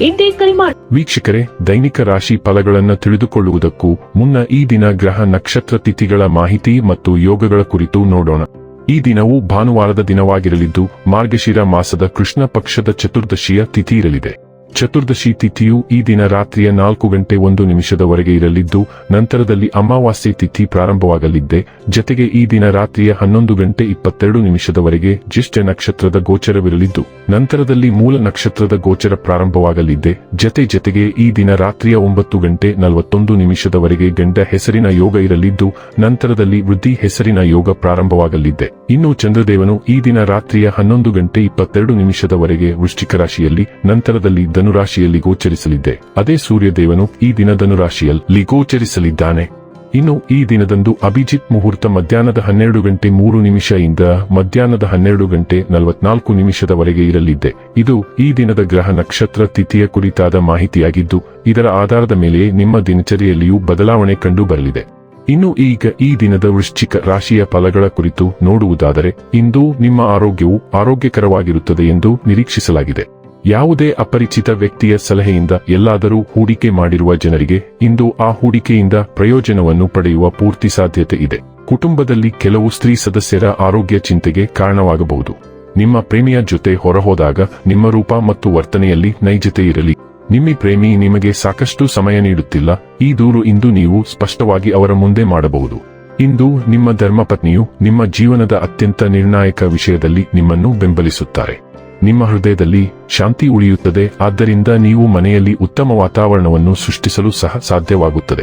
ಇಂದೇ ಕರೆ ವೀಕ್ಷಕರೇ, ದೈನಿಕ ರಾಶಿ ಫಲಗಳನ್ನು ತಿಳಿದುಕೊಳ್ಳುವುದಕ್ಕೂ ಮುನ್ನ ಈ ದಿನ ಗ್ರಹ ನಕ್ಷತ್ರ ತಿಥಿಗಳ ಮಾಹಿತಿ ಮತ್ತು ಯೋಗಗಳ ಕುರಿತು ನೋಡೋಣ. ಈ ದಿನವು ಭಾನುವಾರದ ದಿನವಾಗಿರಲಿದ್ದು, ಮಾರ್ಗಶಿರ ಮಾಸದ ಕೃಷ್ಣ ಪಕ್ಷದ ಚತುರ್ದಶಿಯ ತಿಥಿ ಇರಲಿದೆ. ಚತುರ್ದಶಿ ತಿಥಿಯು ಈ ದಿನ ರಾತ್ರಿಯ ನಾಲ್ಕು ಗಂಟೆ ಒಂದು ನಿಮಿಷದವರೆಗೆ ಇರಲಿದ್ದು, ನಂತರದಲ್ಲಿ ಅಮಾವಾಸ್ಯೆ ತಿಥಿ ಪ್ರಾರಂಭವಾಗಲಿದ್ದೆ. ಜತೆಗೆ ಈ ದಿನ ರಾತ್ರಿಯ ಹನ್ನೊಂದು ಗಂಟೆ ಇಪ್ಪತ್ತೆರಡು ನಿಮಿಷದವರೆಗೆ ಜ್ಯೇಷ್ಠ ನಕ್ಷತ್ರದ ಗೋಚರವಿರಲಿದ್ದು, ನಂತರದಲ್ಲಿ ಮೂಲ ನಕ್ಷತ್ರದ ಗೋಚರ ಪ್ರಾರಂಭವಾಗಲಿದ್ದೆ. ಜತೆ ಜತೆಗೆ ಈ ದಿನ ರಾತ್ರಿಯ ಒಂಬತ್ತು ಗಂಟೆ ನಲವತ್ತೊಂದು ನಿಮಿಷದವರೆಗೆ ಗಂಡ ಹೆಸರಿನ ಯೋಗ ಇರಲಿದ್ದು, ನಂತರದಲ್ಲಿ ವೃದ್ಧಿ ಹೆಸರಿನ ಯೋಗ ಪ್ರಾರಂಭವಾಗಲಿದ್ದೆ. ಇನ್ನು ಚಂದ್ರದೇವನು ಈ ದಿನ ರಾತ್ರಿಯ ಹನ್ನೊಂದು ಗಂಟೆ ಇಪ್ಪತ್ತೆರಡು ನಿಮಿಷದವರೆಗೆ ವೃಶ್ಚಿಕ ರಾಶಿಯಲ್ಲಿ ನಂತರದಲ್ಲಿ ಧನುರಾಶಿಯಲ್ಲಿ ಗೋಚರಿಸಲಿದ್ದೆ. ಅದೇ ಸೂರ್ಯದೇವನು ಈ ದಿನ ಧನುರಾಶಿಯಲ್ಲಿ ಗೋಚರಿಸಲಿದ್ದಾನೆ. ಇನ್ನು ಈ ದಿನದಂದು ಅಭಿಜಿತ್ ಮುಹೂರ್ತ ಮಧ್ಯಾಹ್ನದ ಹನ್ನೆರಡು ಗಂಟೆ ಮೂರು ನಿಮಿಷ ಇಂದ ಮಧ್ಯಾಹ್ನದ ಹನ್ನೆರಡು ಗಂಟೆ ನಲವತ್ನಾಲ್ಕು ನಿಮಿಷದವರೆಗೆ ಇರಲಿದ್ದೆ. ಇದು ಈ ದಿನದ ಗ್ರಹ ನಕ್ಷತ್ರ ತಿಥಿಯ ಕುರಿತಾದ ಮಾಹಿತಿಯಾಗಿದ್ದು, ಇದರ ಆಧಾರದ ಮೇಲೆ ನಿಮ್ಮ ದಿನಚರಿಯಲ್ಲಿಯೂ ಬದಲಾವಣೆ ಕಂಡು ಬರಲಿದೆ ಇನ್ನು ಈಗ ಈ ದಿನದ ವೃಶ್ಚಿಕ ರಾಶಿಯ ಫಲಗಳ ಕುರಿತು ನೋಡುವುದಾದರೆ, ಇಂದು ನಿಮ್ಮ ಆರೋಗ್ಯವು ಆರೋಗ್ಯಕರವಾಗಿರುತ್ತದೆ ಎಂದು ನಿರೀಕ್ಷಿಸಲಾಗಿದೆ. ಯಾವುದೇ ಅಪರಿಚಿತ ವ್ಯಕ್ತಿಯ ಸಲಹೆಯಿಂದ ಎಲ್ಲಾದರೂ ಹೂಡಿಕೆ ಮಾಡಿರುವ ಜನರಿಗೆ ಇಂದು ಆ ಹೂಡಿಕೆಯಿಂದ ಪ್ರಯೋಜನವನ್ನು ಪಡೆಯುವ ಪೂರ್ತಿ ಸಾಧ್ಯತೆ ಇದೆ. ಕುಟುಂಬದಲ್ಲಿ ಕೆಲವು ಸ್ತ್ರೀ ಸದಸ್ಯರ ಆರೋಗ್ಯ ಚಿಂತೆಗೆ ಕಾರಣವಾಗಬಹುದು. ನಿಮ್ಮ ಪ್ರೇಮಿಯ ಜೊತೆ ಹೊರಹೋದಾಗ ನಿಮ್ಮ ರೂಪ ಮತ್ತು ವರ್ತನೆಯಲ್ಲಿ ನೈಜತೆ ಇರಲಿ. ನಿಮ್ಮ ಪ್ರೇಮಿ ನಿಮಗೆ ಸಾಕಷ್ಟು ಸಮಯ ನೀಡುತ್ತಿಲ್ಲ. ಈ ದೂರು ಇಂದು ನೀವು ಸ್ಪಷ್ಟವಾಗಿ ಅವರ ಮುಂದೆ ಮಾಡಬಹುದು. ಇಂದು ನಿಮ್ಮ ಧರ್ಮಪತ್ನಿಯು ನಿಮ್ಮ ಜೀವನದ ಅತ್ಯಂತ ನಿರ್ಣಾಯಕ ವಿಷಯದಲ್ಲಿ ನಿಮ್ಮನ್ನು ಬೆಂಬಲಿಸುತ್ತಾರೆ. ನಿಮ್ಮ ಹೃದಯದಲ್ಲಿ ಶಾಂತಿ ಉಳಿಯುತ್ತದೆ, ಆದ್ದರಿಂದ ನೀವು ಮನೆಯಲ್ಲಿ ಉತ್ತಮ ವಾತಾವರಣವನ್ನು ಸೃಷ್ಟಿಸಲು ಸಹ ಸಾಧ್ಯವಾಗುತ್ತದೆ.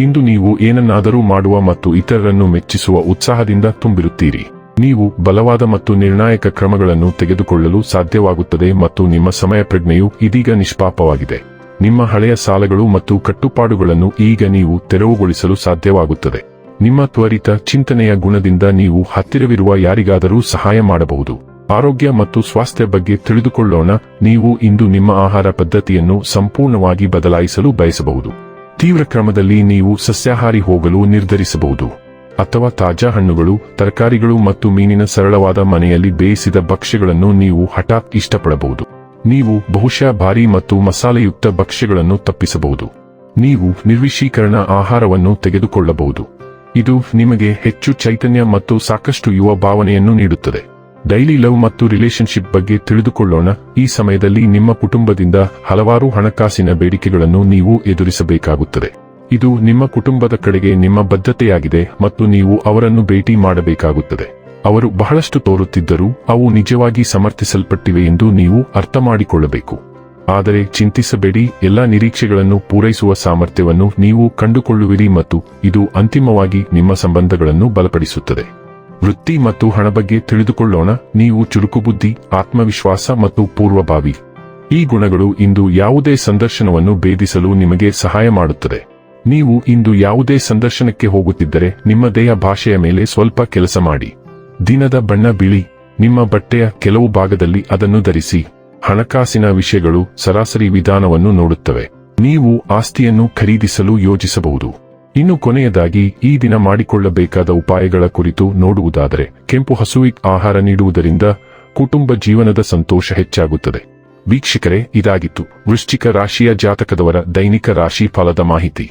ಇಂದು ನೀವು ಏನನ್ನಾದರೂ ಮಾಡುವ ಮತ್ತು ಇತರರನ್ನು ಮೆಚ್ಚಿಸುವ ಉತ್ಸಾಹದಿಂದ ತುಂಬಿರುತ್ತೀರಿ. ನೀವು ಬಲವಾದ ಮತ್ತು ನಿರ್ಣಾಯಕ ಕ್ರಮಗಳನ್ನು ತೆಗೆದುಕೊಳ್ಳಲು ಸಾಧ್ಯವಾಗುತ್ತದೆ ಮತ್ತು ನಿಮ್ಮ ಸಮಯ ಪ್ರಜ್ಞೆಯು ಇದೀಗ ನಿಷ್ಪಾಪವಾಗಿದೆ. ನಿಮ್ಮ ಹಳೆಯ ಸಾಲಗಳು ಮತ್ತು ಕಟ್ಟುಪಾಡುಗಳನ್ನು ಈಗ ನೀವು ತೆರವುಗೊಳಿಸಲು ಸಾಧ್ಯವಾಗುತ್ತದೆ. ನಿಮ್ಮ ತ್ವರಿತ ಚಿಂತನೆಯ ಗುಣದಿಂದ ನೀವು ಹತ್ತಿರವಿರುವ ಯಾರಿಗಾದರೂ ಸಹಾಯ ಮಾಡಬಹುದು. ಆರೋಗ್ಯ ಮತ್ತು ಸ್ವಾಸ್ಥ್ಯ ಬಗ್ಗೆ ತಿಳಿದುಕೊಳ್ಳೋಣ, ನೀವು ಇಂದು ನಿಮ್ಮ ಆಹಾರ ಪದ್ಧತಿಯನ್ನು ಸಂಪೂರ್ಣವಾಗಿ ಬದಲಾಯಿಸಲು ಬಯಸಬಹುದು. ತೀವ್ರ ಕ್ರಮದಲ್ಲಿ ನೀವು ಸಸ್ಯಾಹಾರಿ ಹೋಗಲು ನಿರ್ಧರಿಸಬಹುದು. ಅಥವಾ ತಾಜಾ ಹಣ್ಣುಗಳು, ತರಕಾರಿಗಳು ಮತ್ತು ಮೀನಿನ ಸರಳವಾದ ಮನೆಯಲ್ಲಿ ಬೇಯಿಸಿದ ಭಕ್ಷ್ಯಗಳನ್ನು ನೀವು ಹಠಾತ್ ಇಷ್ಟಪಡಬಹುದು. ನೀವು ಬಹುಶಃ ಭಾರಿ ಮತ್ತು ಮಸಾಲೆಯುಕ್ತ ಭಕ್ಷ್ಯಗಳನ್ನು ತಪ್ಪಿಸಬಹುದು. ನೀವು ನಿರ್ವಿಶೀಕರಣ ಆಹಾರವನ್ನು ತೆಗೆದುಕೊಳ್ಳಬಹುದು. ಇದು ನಿಮಗೆ ಹೆಚ್ಚು ಚೈತನ್ಯ ಮತ್ತು ಸಾಕಷ್ಟು ಯುವ ಭಾವನೆಯನ್ನು ನೀಡುತ್ತದೆ. ಡೈಲಿ ಲವ್ ಮತ್ತು ರಿಲೇಶನ್ಶಿಪ್ ಬಗ್ಗೆ ತಿಳಿದುಕೊಳ್ಳೋಣ. ಈ ಸಮಯದಲ್ಲಿ ನಿಮ್ಮ ಕುಟುಂಬದಿಂದ ಹಲವಾರು ಹಣಕಾಸಿನ ಬೇಡಿಕೆಗಳನ್ನು ನೀವು ಎದುರಿಸಬೇಕಾಗುತ್ತದೆ. ಇದು ನಿಮ್ಮ ಕುಟುಂಬದ ಕಡೆಗೆ ನಿಮ್ಮ ಬದ್ಧತೆಯಾಗಿದೆ ಮತ್ತು ನೀವು ಅವರನ್ನು ಭೇಟಿ ಮಾಡಬೇಕಾಗುತ್ತದೆ. ಅವರು ಬಹಳಷ್ಟು ತೋರುತ್ತಿದ್ದರೂ ಅವು ನಿಜವಾಗಿ ಸಮರ್ಥಿಸಲ್ಪಟ್ಟಿವೆ ಎಂದು ನೀವು ಅರ್ಥ ಮಾಡಿಕೊಳ್ಳಬೇಕು ಆದರೆ ಚಿಂತಿಸಬೇಡಿ, ಎಲ್ಲ ನಿರೀಕ್ಷೆಗಳನ್ನು ಪೂರೈಸುವ ಸಾಮರ್ಥ್ಯವನ್ನು ನೀವು ಕಂಡುಕೊಳ್ಳುವಿರಿ ಮತ್ತು ಇದು ಅಂತಿಮವಾಗಿ ನಿಮ್ಮ ಸಂಬಂಧಗಳನ್ನು ಬಲಪಡಿಸುತ್ತದೆ. ವೃತ್ತಿ ಮತ್ತು ಹಣ ಬಗ್ಗೆ ತಿಳಿದುಕೊಳ್ಳೋಣ, ನೀವು ಚುರುಕುಬುದ್ಧಿ, ಆತ್ಮವಿಶ್ವಾಸ ಮತ್ತು ಪೂರ್ವಭಾವಿ. ಈ ಗುಣಗಳು ಇಂದು ಯಾವುದೇ ಸಂದರ್ಶನವನ್ನು ಭೇದಿಸಲು ನಿಮಗೆ ಸಹಾಯ ಮಾಡುತ್ತದೆ. ನೀವು ಇಂದು ಯಾವುದೇ ಸಂದರ್ಶನಕ್ಕೆ ಹೋಗುತ್ತಿದ್ದರೆ ನಿಮ್ಮ ದೇಹ ಭಾಷೆಯ ಮೇಲೆ ಸ್ವಲ್ಪ ಕೆಲಸ ಮಾಡಿ. ದಿನದ ಬಣ್ಣ ಬಿಳಿ, ನಿಮ್ಮ ಬಟ್ಟೆಯ ಕೆಲವು ಭಾಗದಲ್ಲಿ ಅದನ್ನು ಧರಿಸಿ. ಹಣಕಾಸಿನ ವಿಷಯಗಳು ಸರಾಸರಿ ವಿಧಾನವನ್ನು ನೋಡುತ್ತವೆ. ನೀವು ಆಸ್ತಿಯನ್ನು ಖರೀದಿಸಲು ಯೋಜಿಸಬಹುದು. ಇನ್ನು ಕೊನೆಯದಾಗಿ, ಈ ದಿನ ಮಾಡಿಕೊಳ್ಳಬೇಕಾದ ಉಪಾಯಗಳ ಕುರಿತು ನೋಡುವುದಾದರೆ, ಕೆಂಪು ಹಸುವಿಗೆ ಆಹಾರ ನೀಡುವುದರಿಂದ ಕುಟುಂಬ ಜೀವನದ ಸಂತೋಷ ಹೆಚ್ಚಾಗುತ್ತದೆ. ವೀಕ್ಷಕರೇ, ಇದಾಗಿತ್ತು ವೃಶ್ಚಿಕ ರಾಶಿಯ ಜಾತಕದವರ ದೈನಿಕ ರಾಶಿ ಫಲದ ಮಾಹಿತಿ.